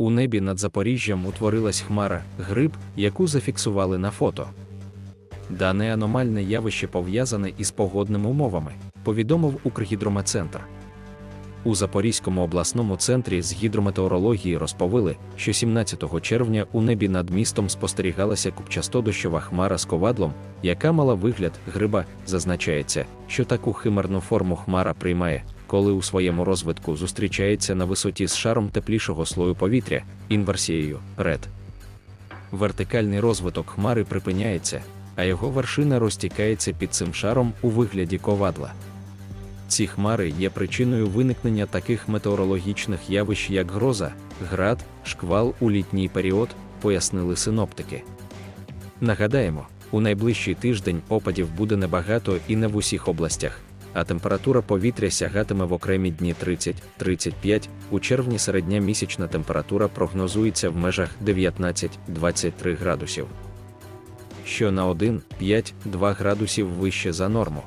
У небі над Запоріжжям утворилась хмара, гриб, яку зафіксували на фото. Дане аномальне явище пов'язане із погодними умовами, повідомив Укргідрометцентр. У Запорізькому обласному центрі з гідрометеорології розповіли, що 17 червня у небі над містом спостерігалася купчасто-дощова хмара з ковадлом, яка мала вигляд гриба. Зазначається, що таку химерну форму хмара приймає, коли у своєму розвитку зустрічається на висоті з шаром теплішого слою повітря, інверсією ред. Вертикальний розвиток хмари припиняється, а його вершина розтікається під цим шаром у вигляді ковадла. Ці хмари є причиною виникнення таких метеорологічних явищ, як гроза, град, шквал у літній період, пояснили синоптики. Нагадаємо, у найближчий тиждень опадів буде небагато і не в усіх областях, а температура повітря сягатиме в окремі дні 30-35, у червні середня місячна температура прогнозується в межах 19-23 градусів, що на 1-5-2 градусів вище за норму.